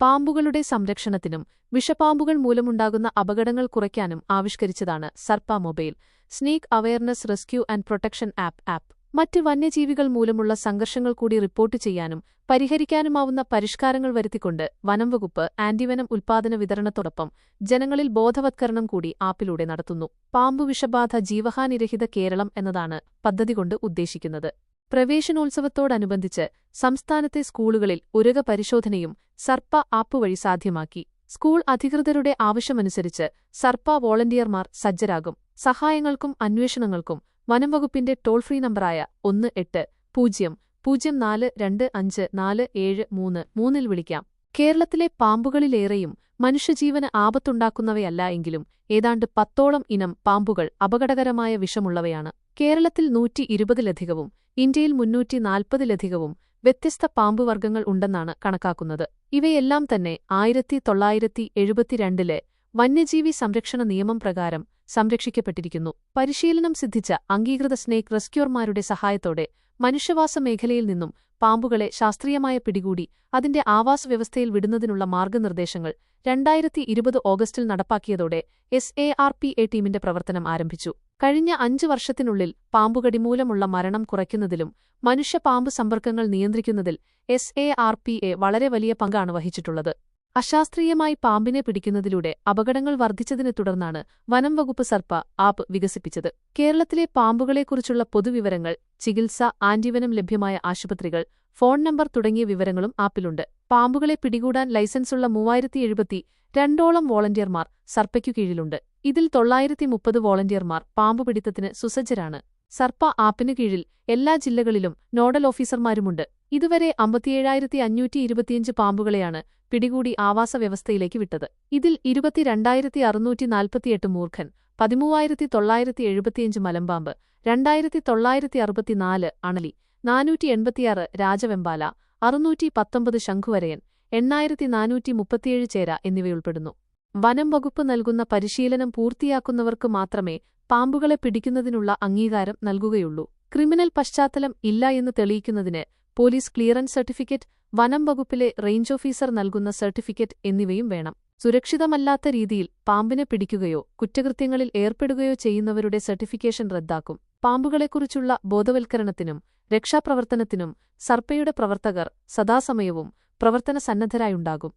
പാമ്പുകളുടെ സംരക്ഷണത്തിനും വിഷപാമ്പുകൾ മൂലമുണ്ടാകുന്ന അപകടങ്ങൾ കുറയ്ക്കാനും ആവിഷ്കരിച്ചതാണ് Sarpa mobile snake awareness rescue and protection app app. മറ്റ് വന്യജീവികൾ മൂലമുള്ള സംഘർഷങ്ങൾ കൂടി റിപ്പോർട്ട് ചെയ്യാനും പരിഹരിക്കാനുമാവുന്ന പരിഷ്കാരങ്ങൾ വരുത്തിക്കൊണ്ട് വനംവകുപ്പ് ആന്റിവനം ഉൽപാദന വിതരണത്തോടൊപ്പം ജനങ്ങളിൽ ബോധവത്കരണം കൂടി ആപ്പിലൂടെ നടത്തുന്നു. പാമ്പു വിഷബാധ ജീവഹാനിരഹിത കേരളം എന്നതാണ് പദ്ധതി കൊണ്ട് ഉദ്ദേശിക്കുന്നത്. പ്രവേശനോത്സവത്തോടനുബന്ധിച്ച് സംസ്ഥാനത്തെ സ്കൂളുകളിൽ ഉരക പരിശോധനയും സർപ്പ ആപ്പ് വഴി സാധ്യമാക്കി. സ്കൂൾ അധികൃതരുടെ ആവശ്യമനുസരിച്ച് സർപ്പ വോളണ്ടിയർമാർ സജ്ജരാകും. സഹായങ്ങൾക്കും അന്വേഷണങ്ങൾക്കും വനംവകുപ്പിന്റെ ടോൾ ഫ്രീ നമ്പറായ ഒന്ന് എട്ട് പൂജ്യം പൂജ്യം നാല് രണ്ട് അഞ്ച് നാല് ഏഴ് മൂന്ന് മൂന്നിൽ വിളിക്കാം. കേരളത്തിലെ പാമ്പുകളിലേറെയും മനുഷ്യജീവന് ആപത്തുണ്ടാക്കുന്നവയല്ല എങ്കിലും ഏതാണ്ട് പത്തോളം ഇനം പാമ്പുകൾ അപകടകരമായ വിഷമുള്ളവയാണ്. കേരളത്തിൽ നൂറ്റി ഇരുപതിലധികവും ഇന്ത്യയിൽ മുന്നൂറ്റി നാൽപ്പതിലധികവും വ്യത്യസ്ത പാമ്പുവർഗങ്ങൾ ഉണ്ടെന്നാണ് കണക്കാക്കുന്നത്. ഇവയെല്ലാം തന്നെ ആയിരത്തി തൊള്ളായിരത്തി എഴുപത്തിരണ്ടിലെ വന്യജീവി സംരക്ഷണ നിയമം പ്രകാരം സംരക്ഷിക്കപ്പെട്ടിരിക്കുന്നു. പരിശീലനം സിദ്ധിച്ച അംഗീകൃത സ്നേക് റെസ്ക്യൂർമാരുടെ സഹായത്തോടെ മനുഷ്യവാസ മേഖലയിൽ നിന്നും പാമ്പുകളെ ശാസ്ത്രീയമായ പിടികൂടി അതിന്റെ ആവാസ വ്യവസ്ഥയിൽ വിടുന്നതിനുള്ള മാർഗനിർദ്ദേശങ്ങൾ രണ്ടായിരത്തി ഇരുപത് ഓഗസ്റ്റിൽ നടപ്പാക്കിയതോടെ S A R P A ടീമിന്റെ പ്രവർത്തനം ആരംഭിച്ചു. കഴിഞ്ഞ അഞ്ചു വർഷത്തിനുള്ളിൽ പാമ്പുകടി മൂലമുള്ള മരണം കുറയ്ക്കുന്നതിലും മനുഷ്യ-പാമ്പ് സമ്പർക്കങ്ങൾ നിയന്ത്രിക്കുന്നതിൽ S A R P A വളരെ വലിയ പങ്കാണ് വഹിച്ചിട്ടുള്ളത്. അശാസ്ത്രീയമായി പാമ്പിനെ പിടിക്കുന്നതിലൂടെ അപകടങ്ങൾ വർദ്ധിച്ചതിനെ തുടർന്നാണ് വനം വകുപ്പ് സർപ്പ ആപ്പ് വികസിപ്പിച്ചത്. കേരളത്തിലെ പാമ്പുകളെക്കുറിച്ചുള്ള പൊതുവിവരങ്ങൾ ചികിത്സ ആന്റിവനം ലഭ്യമായ ആശുപത്രികൾ ഫോൺ നമ്പർ തുടങ്ങിയ വിവരങ്ങളും ആപ്പിലുണ്ട്. പാമ്പുകളെ പിടികൂടാൻ ലൈസൻസുള്ള മൂവായിരത്തി എഴുപത്തി രണ്ടോളം വോളണ്ടിയർമാർ സർപ്പയ്ക്കു കീഴിലുണ്ട്. ഇതിൽ തൊള്ളായിരത്തി മുപ്പത് വോളണ്ടിയർമാർ പാമ്പുപിടിത്തത്തിന് സുസജ്ജരാണ്. സർപ്പ ആപ്പിനു കീഴിൽ എല്ലാ ജില്ലകളിലും നോഡൽ ഓഫീസർമാരുമുണ്ട്. ഇതുവരെ അമ്പത്തിയേഴായിരത്തി അഞ്ഞൂറ്റി ഇരുപത്തിയഞ്ച് പാമ്പുകളെയാണ് പിടികൂടി ആവാസ വ്യവസ്ഥയിലേക്ക് വിട്ടത്. ഇതിൽ ഇരുപത്തിരണ്ടായിരത്തി അറുന്നൂറ്റി നാൽപ്പത്തിയെട്ട് മൂർഖൻ പതിമൂവായിരത്തി തൊള്ളായിരത്തി എഴുപത്തിയഞ്ച് മലമ്പാമ്പ് രണ്ടായിരത്തി തൊള്ളായിരത്തി അറുപത്തിനാല് അണലി നാനൂറ്റി എൺപത്തിയാറ് രാജവെമ്പാല അറുന്നൂറ്റി പത്തൊമ്പത് ശംഖുവരയൻ എണ്ണായിരത്തി നാനൂറ്റി മുപ്പത്തിയേഴ് ചേര എന്നിവയുൾപ്പെടുന്നു. വനം വകുപ്പ് നൽകുന്ന പരിശീലനം പൂർത്തിയാക്കുന്നവർക്ക് മാത്രമേ പാമ്പുകളെ പിടിക്കുന്നതിനുള്ള അംഗീകാരം നൽകുകയുള്ളൂ. ക്രിമിനൽ പശ്ചാത്തലം ഇല്ല എന്ന് തെളിയിക്കുന്നതിന് പോലീസ് ക്ലിയറൻസ് സർട്ടിഫിക്കറ്റ് വനം വകുപ്പിലെ റേഞ്ച് ഓഫീസർ നൽകുന്ന സർട്ടിഫിക്കറ്റ് എന്നിവയും വേണം. സുരക്ഷിതമല്ലാത്ത രീതിയിൽ പാമ്പിനെ പിടിക്കുകയോ കുറ്റകൃത്യങ്ങളിൽ ഏർപ്പെടുകയോ ചെയ്യുന്നവരുടെ സർട്ടിഫിക്കേഷൻ റദ്ദാക്കും. പാമ്പുകളെക്കുറിച്ചുള്ള ബോധവൽക്കരണത്തിനും രക്ഷാപ്രവർത്തനത്തിനും സർപ്പയുടെ പ്രവർത്തകർ സദാസമയവും പ്രവർത്തന സന്നദ്ധരായുണ്ടാകും